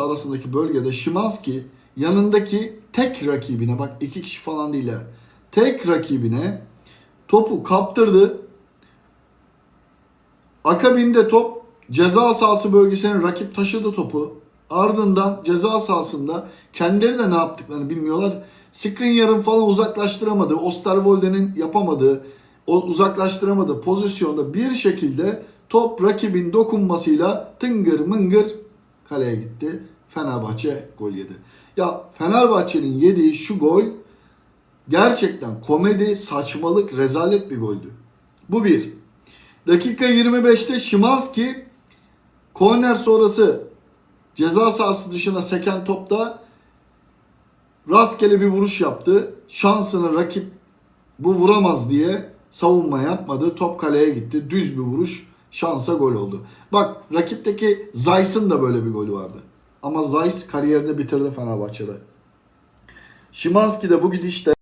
arasındaki bölgede Şimanski yanındaki tek rakibine bak iki kişi falan değil ha. Tek rakibine topu kaptırdı. Akabinde top ceza sahası bölgesine rakip taşıdı topu. Ardından ceza sahasında kendileri de ne yaptıklarını bilmiyorlar. Skriniar'ın falan uzaklaştıramadığı, Osterwolde'nin yapamadığı, uzaklaştıramadığı pozisyonda bir şekilde top rakibin dokunmasıyla tıngır mıngır kaleye gitti. Fenerbahçe gol yedi. Ya Fenerbahçe'nin yediği şu gol gerçekten komedi, saçmalık, rezalet bir goldü. Bu bir. Dakika 25'te Şimanski korner sonrası ceza sahası dışına seken topta rastgele bir vuruş yaptı. Şansını rakip bu vuramaz diye savunma yapmadı. Top kaleye gitti. Düz bir vuruş. Şansa gol oldu. Bak rakipteki Zayt'ın da böyle bir golü vardı. Ama Zayt kariyerini bitirdi Fenerbahçe'de. Şimanski de bu gidişte